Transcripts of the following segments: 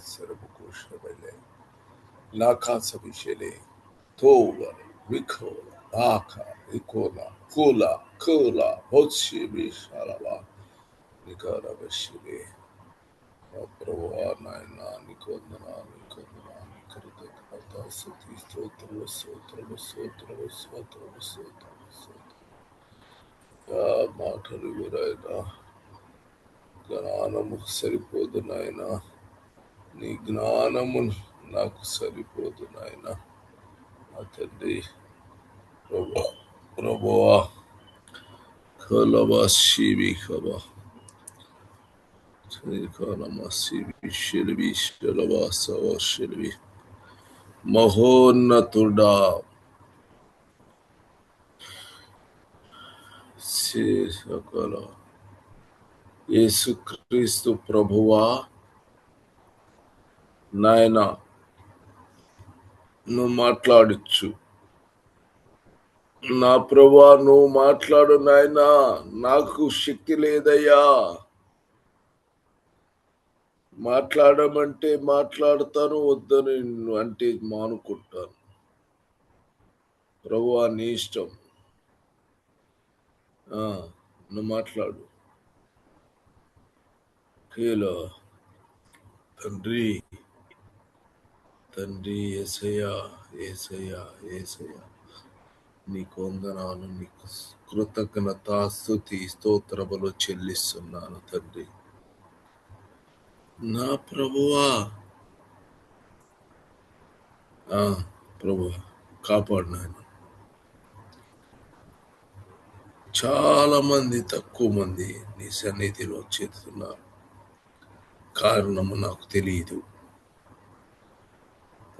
Serabukushabele, Lakasa Vishele, Tova, Rikola, Aka, Rikola, Kula, Kula, Hochi Vishalava, Nikara Vashile, Prabhuva Naina, Nikodana, Nikodana, Nikodana, Sati, Sotra, Sotra, Sotra, Sotra, Sotra, Sotra. మాటలు ఎవరైనా జ్ఞానము సరిపోదు నాయన నీ జ్ఞానము నాకు సరిపోదు నాయన నా తండ్రి ప్రభా ప్రభువా కలవా శివి కవా కలమా శివి శిల్వి శిలవా సవ శిల్వి మహోన్నతుడా సకల యేసుక్రీస్తు ప్రభువా నాయన నువ్వు మాట్లాడచ్చు. నా ప్రభా నువ్వు మాట్లాడు నాయనా నాకు శక్తి లేదయ్యా. మాట్లాడమంటే మాట్లాడతాను వద్దని అంటే మానుకుంటాను. ప్రభు నీ ఇష్టం. ఆ, నువ్వు మాట్లాడు. కీలో తండ్రి. తండ్రి ఏసయ్యా ఏసయ్యా ఏసయ్యా నీకు వందనాలు నీకు కృతజ్ఞత స్థుతి స్తోత్రములు చెల్లిస్తున్నాను తండ్రి. నా ప్రభువా. ప్రభు కాపాడినాను చాలా మంది తక్కువ మంది నీ సన్నిధిలో చేస్తున్నారు కారణము నాకు తెలియదు.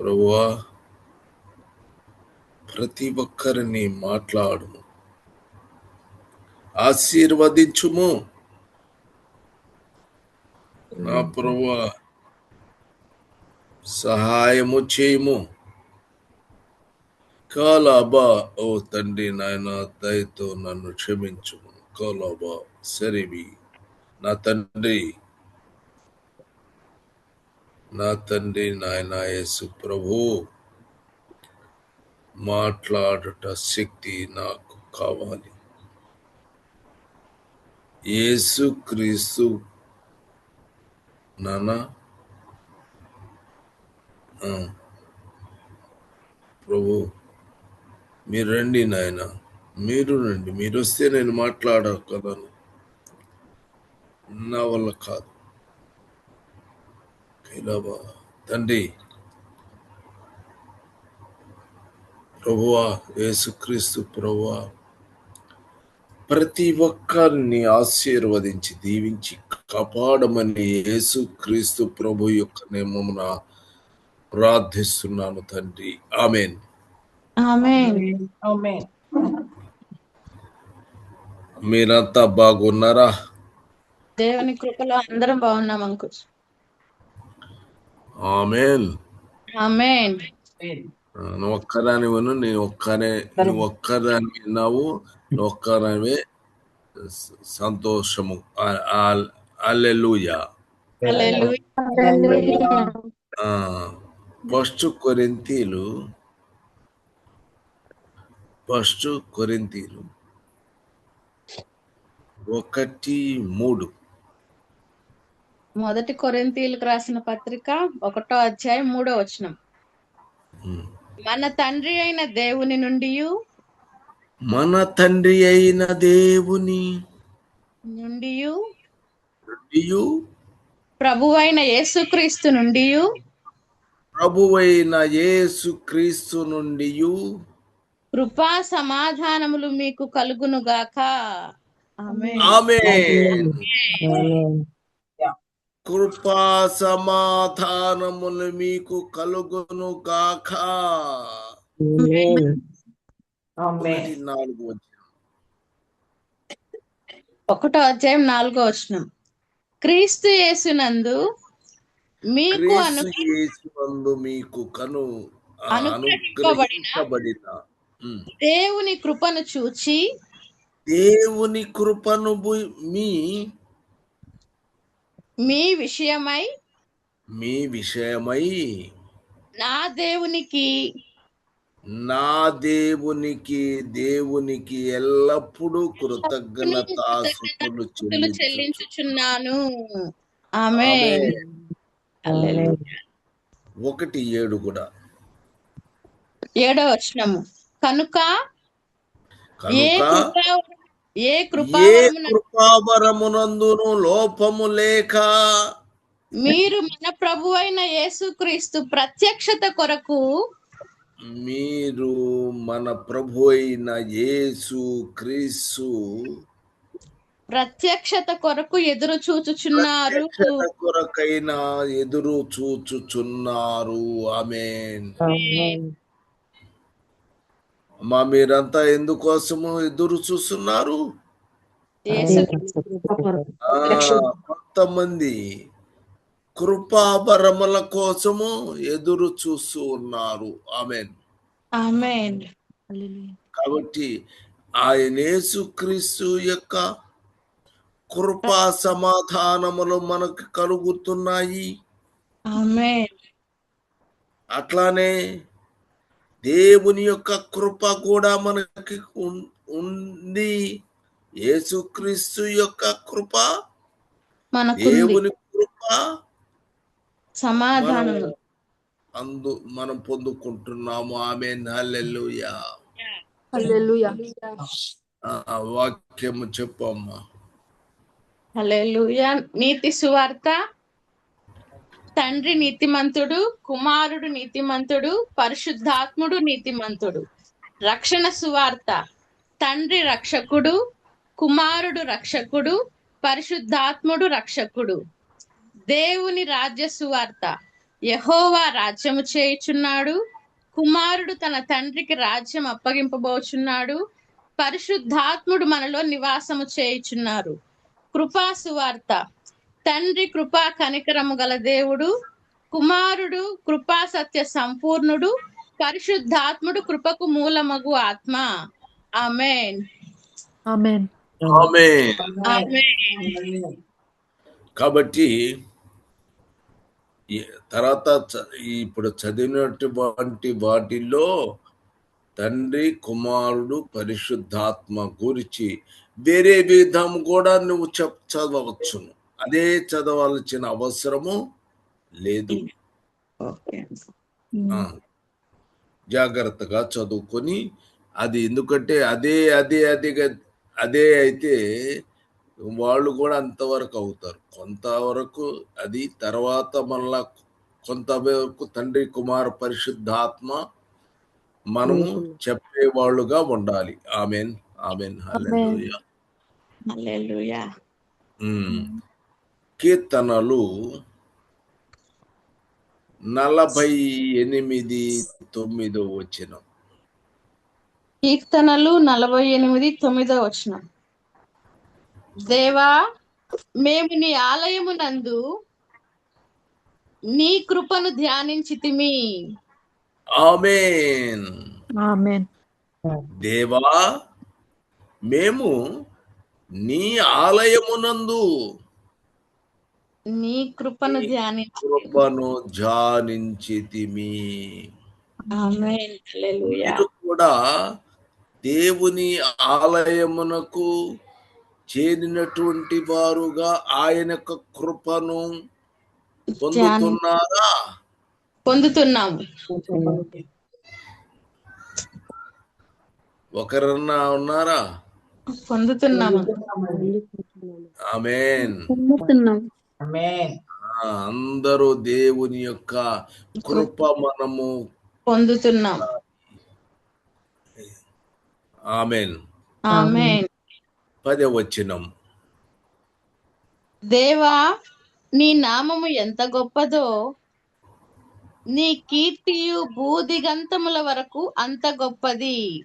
ప్రభువా ప్రతి ఒక్కరిని మాట్లాడుము ఆశీర్వదించుము. నా ప్రభువా సహాయము చేయము. కాలాబా ఓ తండ్రి నాయన దయతో నన్ను క్షమించుము. కాలాబా సరివి నా తండ్రి. నా తండ్రి నాయన యేసు ప్రభు మాట్లాడుట శక్తి నాకు కావాలి. యేసు క్రీస్తు నానా ప్రభు మీరు రండి నాయన మీరు రండి మీరు వస్తే నేను మాట్లాడగలను. నా వల్ల కాదు. కైలాబా తండ్రి ప్రభువా యేసుక్రీస్తు ప్రభువా ప్రతి ఒక్కరిని ఆశీర్వదించి దీవించి కాపాడమని యేసుక్రీస్తు ప్రభు యొక్క నేమమున ప్రార్థిస్తున్నాను తండ్రి. ఆమెన్. మీరంతా బాగున్నారా? దేవుని కృపలో అందరం బాగున్నాం అంకుల్. ఆమెన్. ఆమేన్. నువ్వు ఒక్కదాని విను నేను ఒక్కనే నువ్వు ఒక్కదాని విన్నావు నువ్వు ఒక్కదానివే సంతోషము. అల్లెలుయా ఫస్ట్ కొరింతీలు ఫస్ట్ కొరింతీలు. ఒకటి మూడు. మొదటి కొరింథీయులకు రాసిన పత్రిక ఒకటో అధ్యాయం మూడో వచనం ఉమ్. మన తండ్రి అయిన దేవుని నుండి మన తండ్రి అయిన దేవుని నుండి నుండియు ప్రభువైన యేసుక్రీస్తు నుండి ప్రభువైన యేసు క్రీస్తు నుండియు కృపా సమాధానములు మీకు కలుగును గాక ఆమేన్ ఆమేన్ Amen. కృపా సమాధానములు మీకు కలుగును గాక. Amen. ఒకటి నాలుగు వచ్చిన ఒకటో అధ్యాయం నాలుగో వచనం క్రీస్తు యేసునందు మీకు యేసునందు మీకు కను ఉమ్. దేవుని కృపను చూచి దేవుని కృపను మీ మీ విషయమై మీ విషయమై నా దేవునికి నా దేవునికి దేవునికి ఎల్లప్పుడూ చెల్లించు చెల్లించుచున్నాను. ఆమె. ఒకటి ఏడు కూడా. ఏడో వచనము. కనుక ఏ ఏ ఏ కృపావరమున కృపావరమునందును లోపము లేక. మీరు మన ప్రభు అయిన యేసుక్రీస్తు ప్రత్యక్షత కొరకు మీరు మన ప్రభు అయిన యేసు క్రీస్తు ప్రత్యక్షత కొరకు ఎదురు చూచుచున్నారు. కొరకైన ఎదురు చూచుచున్నారు. ఆమెన్. అమ్మా మీరంతా ఎందుకోసము ఎదురు చూస్తున్నారు? కొంతమంది కృపాపరముల కోసము ఎదురు చూస్తూ ఉన్నారు. ఆమెన్. కాబట్టి ఆయన యేసుక్రీస్తు యొక్క కృపా సమాధానములు మనకు కలుగుతున్నాయి. అట్లానే దేవుని యొక్క కృప కూడా మనకి ఉంది. యేసుక్రీస్తు యొక్క కృప దేవుని కృప సమాధానం అందు మనం పొందుకుంటున్నాము. ఆమె వాక్యము చెప్పమ్మా నీతి సువార్త. తండ్రి నీతిమంతుడు కుమారుడు నీతిమంతుడు పరిశుద్ధాత్ముడు నీతిమంతుడు. రక్షణ సువార్త. తండ్రి రక్షకుడు కుమారుడు రక్షకుడు పరిశుద్ధాత్ముడు రక్షకుడు. దేవుని రాజ్య సువార్త. యహోవా రాజ్యము చేయుచున్నాడు. కుమారుడు తన తండ్రికి రాజ్యం అప్పగింపబోచున్నాడు. పరిశుద్ధాత్ముడు మనలో నివాసము చేయుచున్నారు. కృపా సువార్త. తండ్రి కృపా కనికరము గల దేవుడు కుమారుడు కృపా సత్య సంపూర్ణుడు పరిశుద్ధాత్ముడు కృపకు మూలమగు ఆత్మ. ఆమెన్. ఆమెన్. ఆమె ఆమెన్. కాబట్టి తర్వాత ఇప్పుడు చదివినటువంటి వాటిల్లో తండ్రి కుమారుడు పరిశుద్ధాత్మ గురించి వేరే విధం కూడా నువ్వు చెప్ చదవచ్చును. అదే చదవాల్సిన అవసరము లేదు. ఓకే ఆ, జాగ్రత్తగా చదువుకొని అది ఎందుకంటే అదే అదే అదే అదే అయితే వాళ్ళు కూడా అంతవరకు అవుతారు. కొంతవరకు అది తర్వాత మళ్ళా కొంతవరకు తండ్రి కుమార పరిశుద్ధాత్మ మనము చెప్పేవాళ్ళుగా ఉండాలి. Amen amen. హల్లెలూయా. హల్లెలూయా. ఉమ్. కీర్తనలు నలభై ఎనిమిది తొమ్మిదో వచ్చిన కీర్తనలు నలభై ఎనిమిది తొమ్మిదో వచనం. దేవా మేము నీ ఆలయమునందు నీ కృపను ధ్యానించితిమి. ఆమెన్. ఆమెన్. దేవా మేము నీ ఆలయమునందు నీ కృపను ధ్యానించి. కృపను ధ్యానించితిమి. ఆమేన్. హల్లెలూయా. మీరు కూడా దేవుని ఆలయమునకు చేరినటువంటి వారుగా ఆయన యొక్క కృపను పొందుతున్నారా? పొందుతున్నాము. ఒకరన్నా ఉన్నారా? పొందుతున్నాము. ఆమెన్. Amen. ఆ, అందరూ దేవుని యొక్క కృప మనము పొందుతున్నాం. ఆమెన్. ఆమేన్. పదవచనం దేవా నీ నామము ఎంత గొప్పదో నీ కీర్తియు భూదిగంతముల వరకు అంత గొప్పది.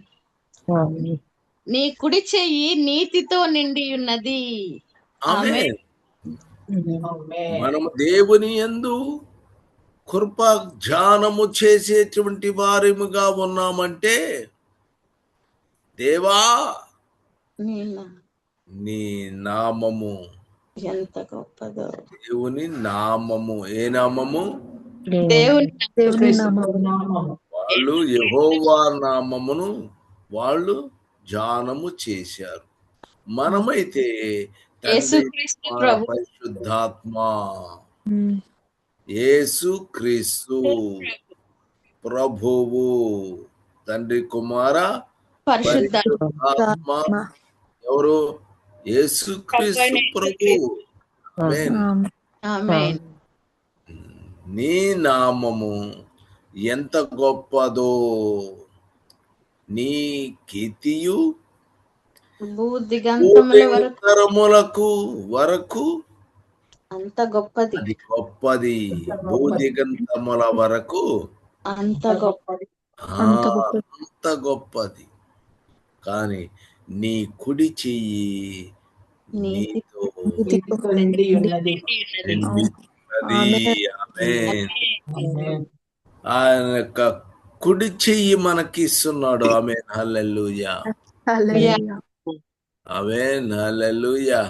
నీ కుడి చెయ్యి నీతితో నిండి ఉన్నది. ఆమెన్. మనము దేవుని యందు కృప ధ్యానము చేసేటువంటి వారిముగా ఉన్నామంటే దేవా నీ నామము ఎంత గొప్పదో. దేవుని నామము. ఏ నామము? దేవుని దేవుని నామము. నామము. వాళ్ళు యెహోవా నామమును వాళ్ళు ధ్యానము చేశారు. మనమైతే పరిశుద్ధాత్మ. యేసు క్రీస్తు ప్రభువు. తండ్రి కుమార పరిశుద్ధ ఆత్మ ఎవరు? యేసు క్రీస్తు ప్రభు నీ నామము ఎంత గొప్పదో. నీ కీర్తియు భూ దిగంతముల వరకు అంత గొప్పది. అది గొప్పది. భూదిగంతముల వరకు అంత గొప్పది. అంత గొప్పది. కానీ నీ కుడి చెయ్యి నీతి. ఆయన యొక్క కుడి చెయ్యి మనకి ఇస్తున్నాడు ఆమె హల్లెలూయా. ఆమేన్ హల్లెలూయా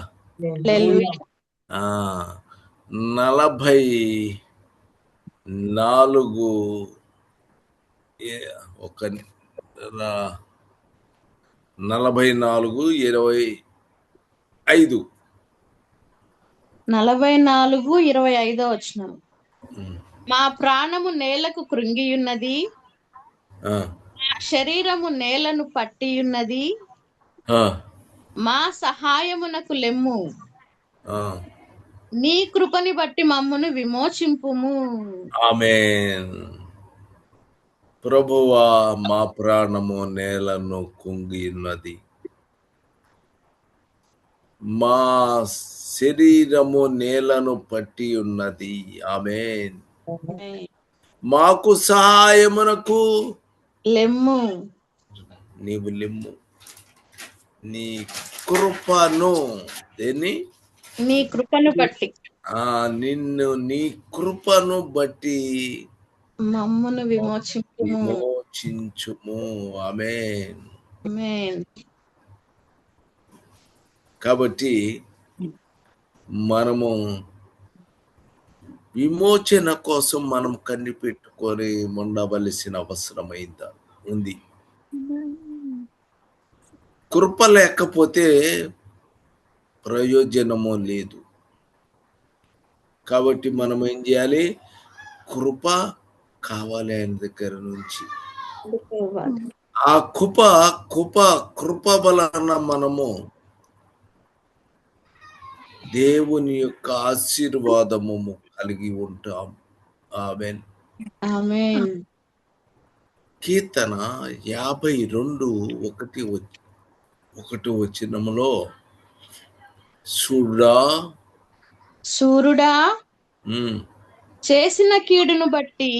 నలభై నాలుగు ఒక నలభై నాలుగు ఇరవై ఐదు. నలభై నాలుగు ఇరవై ఐదో వచ్చిన. మా ప్రాణము నేలకు కృంగియున్నది శరీరము నేలను పట్టియున్నది మా సహాయమునకు లెమ్ము. నీ కృపని బట్టి మమ్మును విమోచింపుము. ఆమేన్. ప్రభువా మా ప్రాణము నేలను కుంగిన్నది మా శరీరము నేలను పట్టి ఉన్నది ఆమేన్. మాకు సహాయమునకు లెమ్ము. నీవు లిమ్ము. నీ కృపను దేని నీ కృపను బట్టి. ఆ నిన్ను నీ కృపను బట్టి మమ్మును విమోచింపుము విమోచించుము. ఆమేన్. ఆమేన్. కాబట్టి మనము విమోచన కోసం మనం కనిపెట్టుకొని ఉండవలసిన అవసరమైందా ఉంది. కృప లేకపోతే ప్రయోజనము లేదు. కాబట్టి మనం ఏం చేయాలి? కృప కావాలి ఆయన దగ్గర నుంచి. ఆ కృప కృప కృప వలన మనము దేవుని యొక్క ఆశీర్వాదము కలిగి ఉంటాం. ఆమేన్. కీర్తన యాభై రెండు ఒకటి వచ్చి ఒకటి వచ్చినములో సూర్యుడా? ఉమ్, చేసిన కీడును బట్టి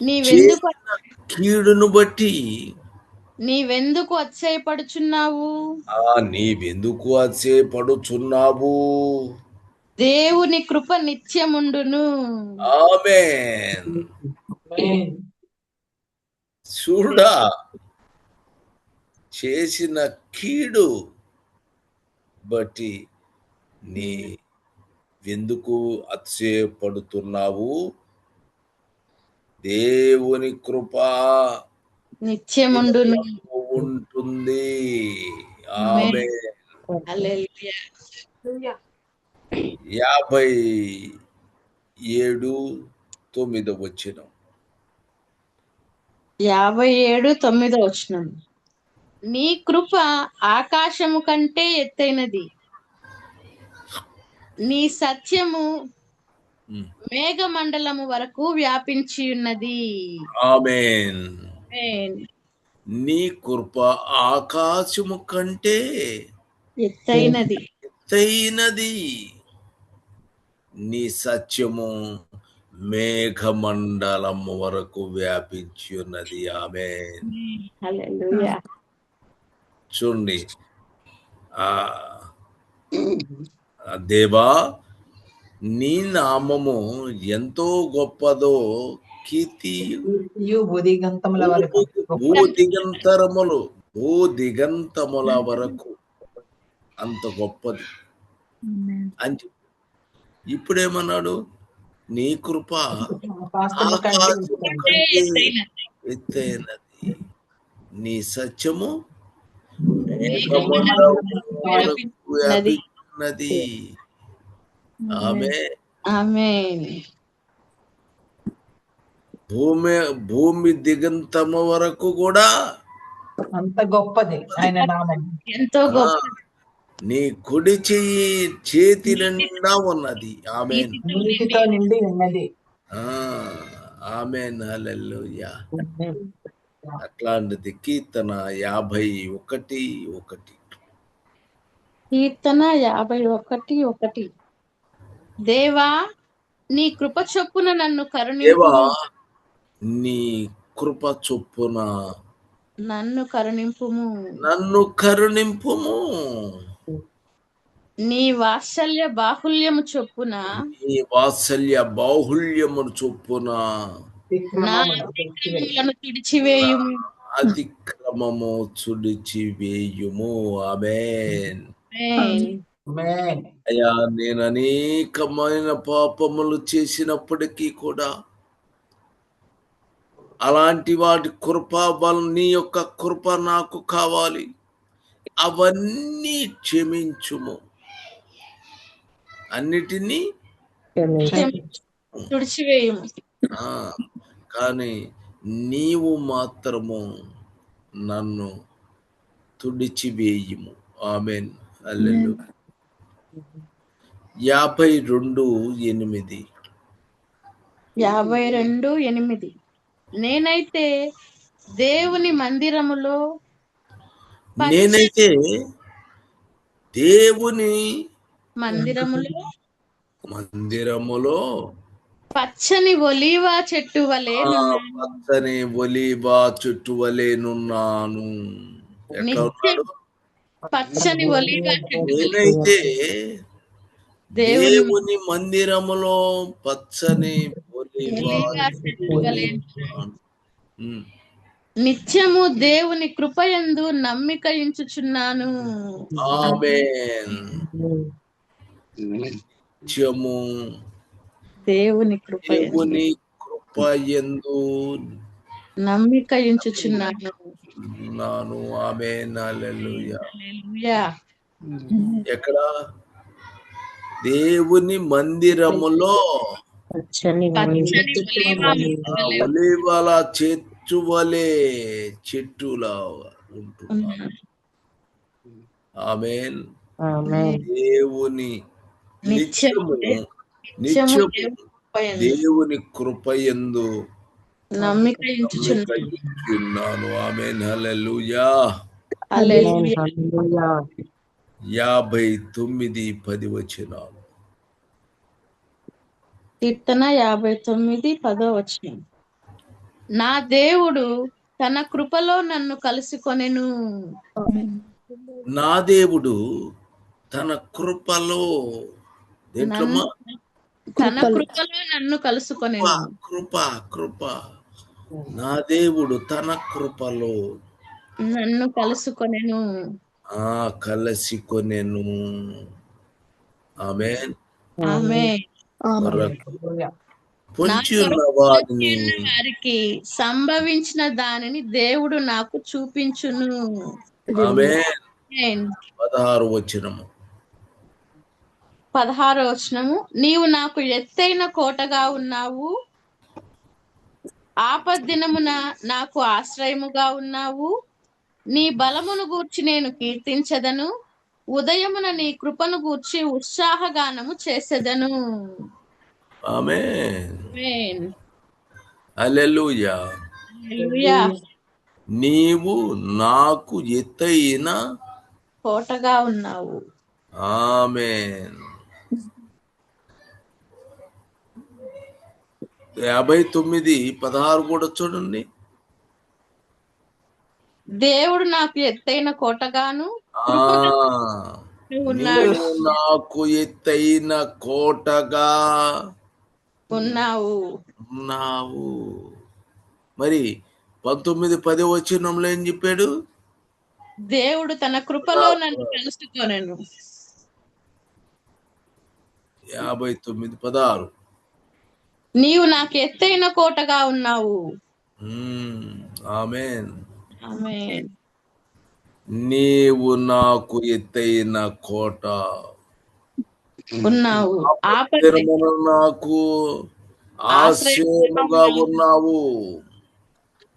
నీవెందుకు కీడును బట్టి నీవెందుకు అతిశయపడుచున్నావు? ఆ నీవెందుకు పడుచున్నావు దేవుని కృప నిత్యముండును. ఆమెన్. ఆమేన్. చూడా చేసిన కీడు బట్టి నీ ఎందుకు అతిశయపడుతున్నావు? దేవుని కృప నిత్యముండును. ఉంటుంది. ఆమె హల్లెలూయా. యాభై ఏడు తొమ్మిది వచ్చిన యాభై ఏడు తొమ్మిదో వచనం. నీ కృప ఆకాశము కంటే ఎత్తైనది. నీ సత్యము మేఘమండలము వరకు వ్యాపించి ఉన్నది. నీ కృప ఆకాశము కంటే ఎత్తైనది. ఎత్తైనది. నీ సత్యము మేఘమండలము వరకు వ్యాపించి ఉన్నది ఆమె చూడండి. దేవా నీ నామము ఎంతో గొప్పదో కీర్తి. భూ దిగంతరములు భూ దిగంతముల వరకు అంత గొప్పది. అని చెప్పి ఇప్పుడేమన్నాడు? నీ కృప. ఎత్తైనది. నీ సత్యము వ్యాపించున్నది ఆమె ఆమేన్ భూమి భూమి దిగంతము వరకు కూడా అంత గొప్పది ఆయన నామం. ఎంతో గొప్ప నీ కుడి చెయ్యి చేతి నిండా ఉన్నది. ఆమె నిండి ఉన్నది. ఆమె హల్లెలూయా. అట్లాంటిది కీర్తన యాభై ఒకటి ఒకటి. కీర్తన యాభై ఒకటి ఒకటి. దేవా నీ కృప చొప్పున నన్ను కరుణింపు. దేవా నీ కృప చొప్పున నన్ను కరుణింపుము. నన్ను కరుణింపుము. నీ వాత్సల్య బాహుల్యము చొప్పున. నీ వాత్సల్య బాహుల్యమును చొప్పున. తుడిచివేయుము. అతిక్రమము చుడిచి వేయుము ఆమెన్. ఆమేన్. Amen. అయ్యా నేను అనేకమైన పాపములు చేసినప్పటికీ కూడా అలాంటి వాటి కృప బలం నీ యొక్క కృప నాకు కావాలి. అవన్నీ క్షమించుము. అన్నిటినీ తుడిచివేయుము. ఆ, కానీ నీవు మాత్రము నన్ను తుడిచివేయుము. ఆమెన్. అల్లెలు యాభై రెండు ఎనిమిది. యాభై రెండు ఎనిమిది. నేనైతే దేవుని మందిరములో నేనైతే దేవుని మందిరములో మందిరములో పచ్చని ఒలీవా చెట్టు వలె నున్నాను. పచ్చని ఒలీబా చుట్టూ ఎట్లా ఉన్నాడు? పచ్చని ఒలీవా చెట్టు వలె. నేనైతే దేవుని దేవుని మందిరములో పచ్చని ఒలీవా ఒలీవా వలె. నిత్యము దేవుని కృపయందు నమ్మిక ఇంచుచున్నాను ఆమేన్. నిత్యము దేవుని కృపయందు దేవుని కృప ఎందు నమ్మిక ఇంచుచున్నాను నాను ఆమేన్. హల్లెలూయా. హల్లెలూయా. ఎక్కడ? దేవుని మందిరములో. పచ్చని పచ్చని ఒలీవా ఆ ఒలీవల చెట్టు వలె చెట్టులా ఉంటున్నాను. ఆమేన్. దేవుని నిత్యము దేవుని కృపయందు నమ్మిక ఇంచుచున్నాను ఉన్నాను ఆమెన్. హల్లెలూయా. హల్లెలూయా. హల్లెలూయా. యాభై తొమ్మిది పది వచనాలు. కీర్తన యాభై తొమ్మిది పదో వచనం. నా దేవుడు తన కృపలో నన్ను కలుసుకొనెను. నా దేవుడు తన కృపలో తన కృపలో నన్ను కలుసుకొనెను కృప కృప నా దేవుడు తన కృపలో నన్ను కలుసుకొనెను. ఆ కలసి కొనెను. ఆమె వారికి సంభవించిన దానిని దేవుడు నాకు చూపించును. పదహారు వచనము. పదహారో వచనము. నీవు నాకు ఎత్తైన కోటగా ఉన్నావు. ఆపద్దినమున నాకు ఆశ్రయముగా ఉన్నావు. నీ బలమును గూర్చి నేను కీర్తించదను. ఉదయమున నీ కృపను గూర్చి ఉత్సాహగానము చేసేదను. నీవు నాకు ఎత్తైన కోటగా ఉన్నావు. ఆమెన్. యాభై తొమ్మిది పదహారు కూడా చూడండి. దేవుడు నాకు ఎత్తైన కోటగాను. నాకు ఎత్తైన కోటగా. ఉన్నావు. ఉన్నావు. మరి పంతొమ్మిది పది వచ్చినంలో ఏం చెప్పాడు? దేవుడు తన కృపలో నన్ను కలుసుకొనెను. యాభై తొమ్మిది పదహారు. నీవు నాకు ఎత్తైన కోటగా ఉన్నావు. ఆమేన్ నీవు నాకు ఎత్తైన కోట. ఉన్నావు. నాకు ఆశ్రయముగా ఉన్నావు.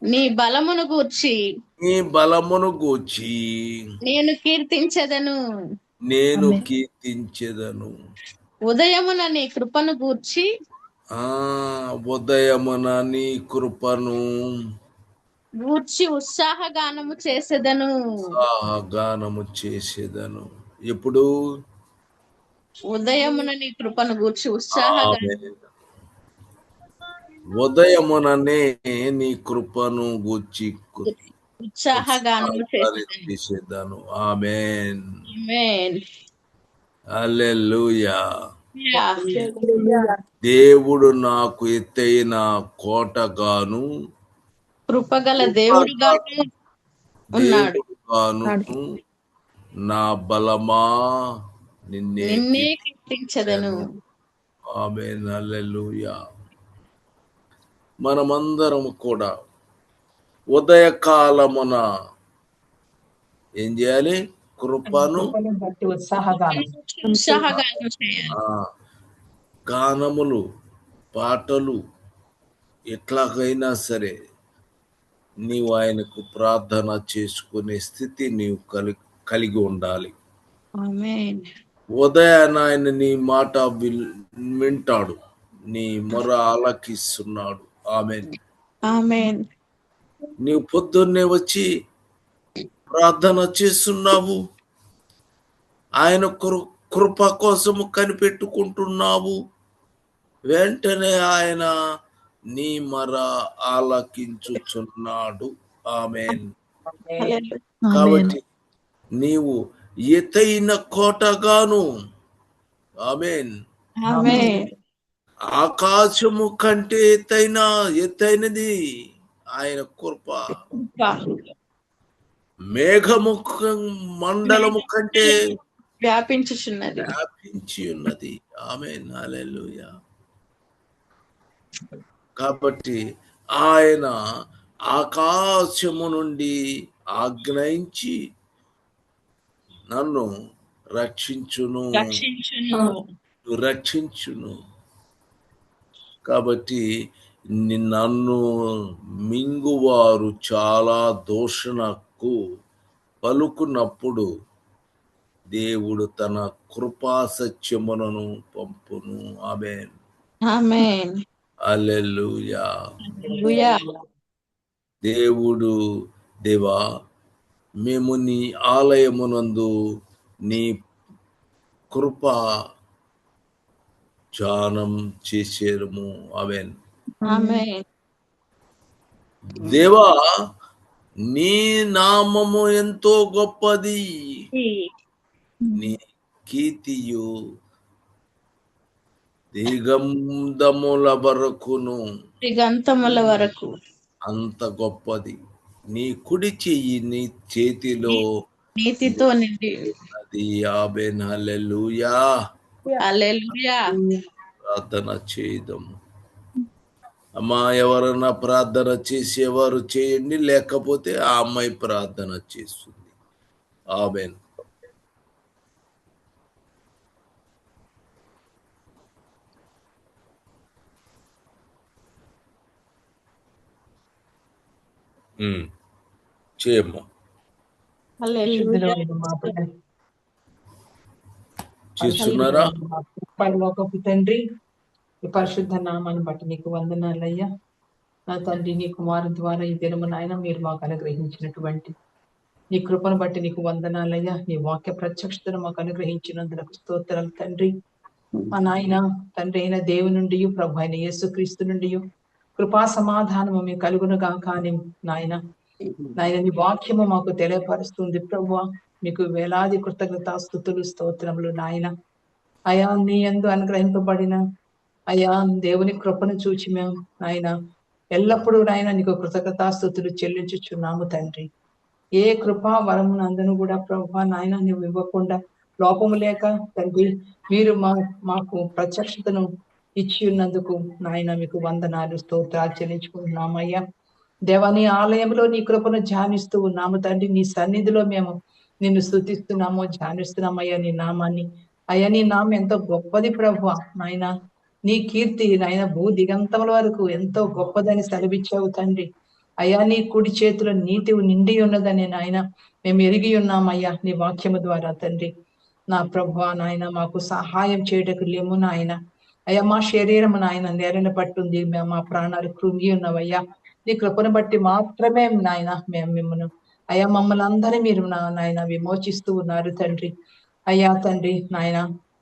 నీ బలమును గూర్చి. నీ బలమును గూర్చి. నేను కీర్తించదను. నేను కీర్తించెదను. ఉదయమున నీ కృపను గూర్చి. ఉదయమున నీ కృపను గూర్చి ఉత్సాహగానము చేసేదను. గానము చేసేదను. ఎప్పుడు? ఉదయమున నీ కృపను గూర్చి ఆమేన్. ఉదయముననే నీ కృపను గూర్చి ఉత్సాహగానము చేసేదను. ఆమెన్. ఆమేన్. హల్లెలూయా. దేవుడు నాకు ఎత్తైన కోటగాను కృపగల దేవుడుగాను ఉన్నాడు. దేవుడుగాను నా బలమా నిన్నే నిన్నే కీర్తించదను. ఆమెన్. హల్లెలూయా. మనమందరం కూడా ఉదయకాలమున ఏం చేయాలి? కృపను గానములు పాటలు ఎట్లాగైనా సరే నీవు ఆయనకు ప్రార్థన చేసుకునే స్థితి నీవు కలిగి కలిగి ఉండాలి. ఆమేన్. ఉదయాన ఆయన నీ మాట విల్- వింటాడు. నీ మొర ఆలకిస్తున్నాడు. ఆమె ఆమేన్. నీవు పొద్దున్నే వచ్చి ప్రార్థన చేస్తున్నావు ఆయన కృ- కృప కోసము కనిపెట్టుకుంటున్నావు. వెంటనే ఆయన నీ మర ఆలకించుచున్నాడు. హల్లెలూయా. కాబట్టి నీవు ఎతైన కోటగాను. ఆమెన్. ఆమేన్. ఆకాశము కంటే ఎత్తైన ఎత్తైనది ఆయన కృప. వా. మేఘము క- మండలము కంటే వ్యాపించుచున్నది. వ్యాపించి ఉన్నది ఆమె హల్లెలూయా. కాబట్టి ఆయన ఆకాశము నుండి ఆజ్ఞయించి నన్ను రక్షించును. రక్షించును. కాబట్టి నన్ను మింగువారు చాలా దూషణకు పలుకున్నప్పుడు దేవుడు తన కృపా సత్యములను పంపును. ఆమె ఆమేన్. అల్లెలుయా హల్లెలూయా. దేవుడు దేవా మేము నీ ఆలయమునందు నీ కృప ధ్యానం చేసేరము ఆమెన్. ఆమేన్. దేవా నీ నామము ఎంతో గొప్పది. నీ కీర్తియు దిగంధముల వరకును. దిగంతముల వరకు. అంత గొప్పది. నీ కుడి చెయ్యి నీ చేతిలో నీతితో నిండి. ప్రార్థన చేయదం అమ్మా ఎవరైనా ప్రార్థన చేసేవారు చేయండి లేకపోతే ఆ అమ్మాయి ప్రార్థన చేస్తుంది. ఆమెన్. చేయమ్మా. చేస్తున్నారా? తండ్రి. ఈ పరిశుద్ధ నామాన్ని బట్టి నీకు వందనాలయ్యా. నా తండ్రి నీ కుమారు ద్వారా ఈ దినము నాయన మీరు మాకు అనుగ్రహించినటువంటి నీ కృపను బట్టి నీకు వందనాలయ్యా. నీ వాక్య ప్రత్యక్షతను మాకు అనుగ్రహించినందుకు స్తోత్రాలు తండ్రి. మా నాయన తండ్రి అయిన దేవు నుండి ప్రభు అయిన యేసుక్రీస్తు నుండి కృపా సమాధానము మీకు కలుగునుగా కానీ నాయన. నాయన నీ వాక్యము మాకు తెలియపరుస్తుంది ప్రభు. మీకు వేలాది కృతజ్ఞత స్థుతులు స్తోత్రములు నాయన. అయా నీ ఎందు అనుగ్రహింపబడిన అయ్యా దేవుని కృపను చూచి మేము నాయన ఎల్లప్పుడూ నాయన నీకు కృతజ్ఞతాస్థుతులు చెల్లించుచున్నాము తండ్రి. ఏ కృపా వరమునందును కూడా ప్రభా నాయన నువ్వు ఇవ్వకుండా లోపము లేక తండ్రి మీరు మా మాకు ప్రత్యక్షతను ఇచ్చి ఉన్నందుకు నాయన మీకు వందనాలు స్తోత్రాలు చెల్లించుకుంటున్నామయ్యా దేవాని ఆలయంలో నీ కృపను ధ్యానిస్తూ ఉన్నాము తండ్రి. నీ సన్నిధిలో మేము నిన్ను స్థుతిస్తున్నాము ధ్యానిస్తున్నామయ్యా నీ నామాన్ని. అయ్యా నీ నామం ఎంతో గొప్పది ప్రభు నాయన. నీ కీర్తి నాయన భూ దిగంతముల వరకు ఎంతో గొప్పదని సెలవిచ్చావు తండ్రి. అయ్యా నీ కుడి చేతిలో నీతి నిండి ఉన్నదని నాయన మేము ఎరిగి ఉన్నామయ్యా నీ వాక్యము ద్వారా తండ్రి. నా ప్రభు నాయన మాకు సహాయం చేయటకు లేము నాయన. అయ్యా మా శరీరం నాయన నేరని పట్టుంది మేము మా ప్రాణాలు కృంగి ఉన్నవయ్యా. నీ కృపను బట్టి మాత్రమే నాయన మేము మిమ్మల్ని అయ్యా మమ్మల్ని అందరినీ మీరు నా నాయన విమోచిస్తూ ఉన్నారు తండ్రి. అయ్యా తండ్రి నాయన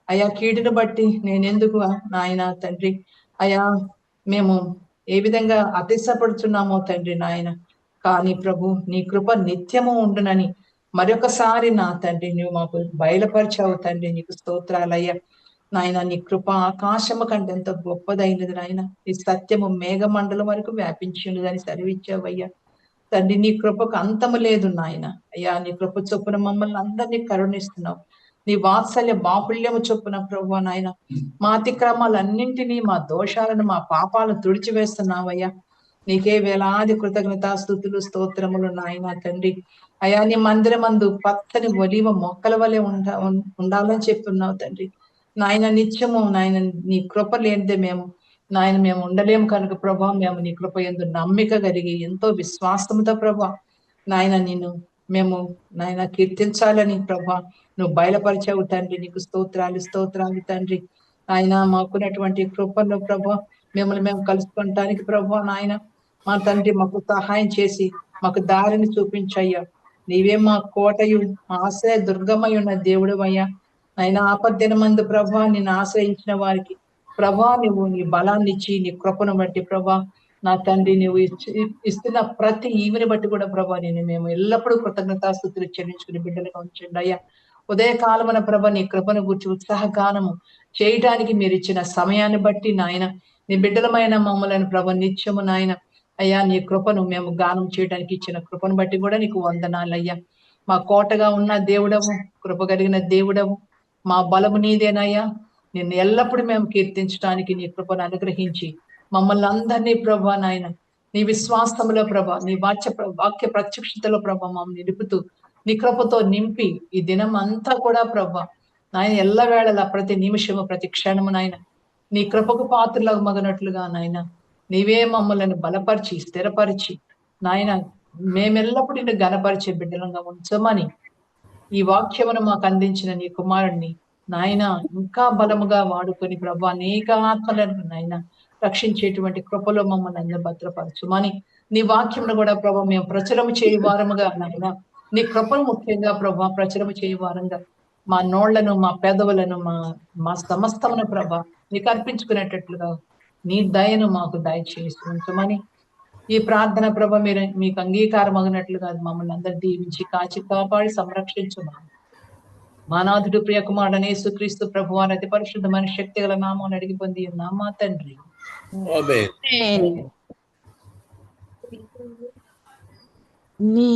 అయ్యా కీడును బట్టి నేనెందుకు నాయన తండ్రి? అయ్యా మేము ఏ విధంగా అతిశపడుతున్నామో తండ్రి నాయన. కానీ ప్రభు నీ కృప నిత్యము ఉండునని మరొకసారి నా తండ్రి నువ్వు మాకు బయలుపరిచావు తండ్రి నీకు స్తోత్రాలయ్యా. నాయన నీ కృప ఆకాశము కంటే ఎంత గొప్పదైనది నాయన. నీ సత్యము మేఘమండలం వరకు వ్యాపించి ఉన్నదని సెలవిచ్చావయ్యా. తండ్రి నీ కృపకు అంతము లేదు నాయన. అయ్యా నీ కృప చొప్పున మమ్మల్ని అందరినీ కరుణిస్తున్నావు. నీ వాత్సల్య బాహుళ్యము చొప్పున ప్రభు నాయన మా అతిక్రమాలన్నింటినీ మా దోషాలను మా పాపాలను తుడిచివేస్తున్నావయ్యా. నీకే వేలాది కృతజ్ఞత స్థుతులు స్తోత్రములు నాయన తండ్రి. అయా నీ మందిరమందు పచ్చని ఒలివ మొక్కల వలె ఉండ ఉండాలని చెప్తున్నావు తండ్రి. నాయన నిత్యము నాయన నీ కృప లేనిదే మేము నాయన మేము ఉండలేము కనుక ప్రభా మేము నీ కృప ఎందు నమ్మిక కలిగి ఎంతో విశ్వాసముతో ప్రభా నాయన నేను మేము నాయన కీర్తించాలని ప్రభా. నువ్వు బయలుపరిచావు తండ్రి నీకు స్తోత్రాలు స్తోత్రాలు తండ్రి. ఆయన మాకున్నటువంటి కృపను ప్రభా మిమ్మల్ని మేము కలుసుకుంటానికి ప్రభా నాయన. మా తండ్రి మాకు సహాయం చేసి మాకు దారిని చూపించయ్యా. నీవే మా కోటయు మా ఆశ్రయ దుర్గమై ఉన్న దేవుడు అయ్యా. ఆయన ఆపద్దిన మందు ప్రభా నిన్ను ఆశ్రయించిన వారికి. ప్రభా నువ్వు నీ బలాన్ని ఇచ్చి నీ కృపను బట్టి ప్రభా నా తండ్రి నువ్వు ఇచ్చి- ఇస్తున్న ప్రతి ఈవిని బట్టి కూడా ప్రభా నేను మేము ఎల్లప్పుడూ కృతజ్ఞతాస్థుతులు చెల్లించుకుని బిడ్డలుగా ఉంచండి అయ్యా. ఉదయకాలమున ప్రభ నీ కృపను గుర్చి ఉత్సాహగానము చేయటానికి మీరు ఇచ్చిన సమయాన్ని బట్టి నాయన నీ బిడ్డలమైన మమ్మలను ప్రభ నిత్యము నాయన అయ్యా నీ కృపను మేము గానం చేయడానికి ఇచ్చిన కృపను బట్టి కూడా నీకు వందనాలయ్యా మా కోటగా ఉన్న దేవుడవు కృప కలిగిన దేవుడవు మా బలము నీదేనయ్యా. నిన్ను ఎల్లప్పుడూ మేము కీర్తించడానికి నీ కృపను అనుగ్రహించి మమ్మల్ని అందరినీ ప్రభా నాయన నీ విశ్వాసములో ప్రభ నీ వాక్య వాక్య ప్రత్యక్షతలో ప్రభ మమ్మల్ని నిలుపుతూ నీ కృపతో నింపి ఈ దినం అంతా కూడా ప్రభ నాయన ఎల్లవేళలా ప్రతి నిమిషము ప్రతి క్షణము నాయన నీ కృపకు పాత్రలకు మగనట్లుగా నాయన నీవే మమ్మల్ని బలపరిచి స్థిరపరిచి నాయన మేమెల్లప్పుడు నిన్ను గనపరిచే బిడ్డలంగా ఉంచమని ఈ వాక్యమును మాకు అందించిన నీ కుమారుణ్ణి నాయన ఇంకా బలముగా వాడుకొని ప్రభు అనేక ఆత్మలను నాయన రక్షించేటువంటి కృపలో మమ్మల్ని అందరూ భద్రపరచుమని నీ వాక్యంలో కూడా ప్రభు మేము ప్రచురము చేయవారముగా వారముగా నాయన నీ కృపను ముఖ్యంగా ప్రభా ప్రచురము చేయవారంగా మా నోళ్ళను మా పెదవులను మా మా సమస్తమును ప్రభ నీకు అర్పించుకునేటట్లుగా నీ దయను మాకు దయచేసి ఉంచమని ఈ ప్రార్థన ప్రభ మీరు మీకు అంగీకారం అగినట్లుగా మమ్మల్ని అందరు దీవించి కాచి కాపాడి సంరక్షించమని మానాథుడు ప్రియకుమారుడనే సుక్రీస్తు ప్రభు వారి అతి పరిశుద్ధమైన శక్తి గల నామం అడిగి పొంది ఉన్నాం మా తండ్రి? ఆమేన్ నీ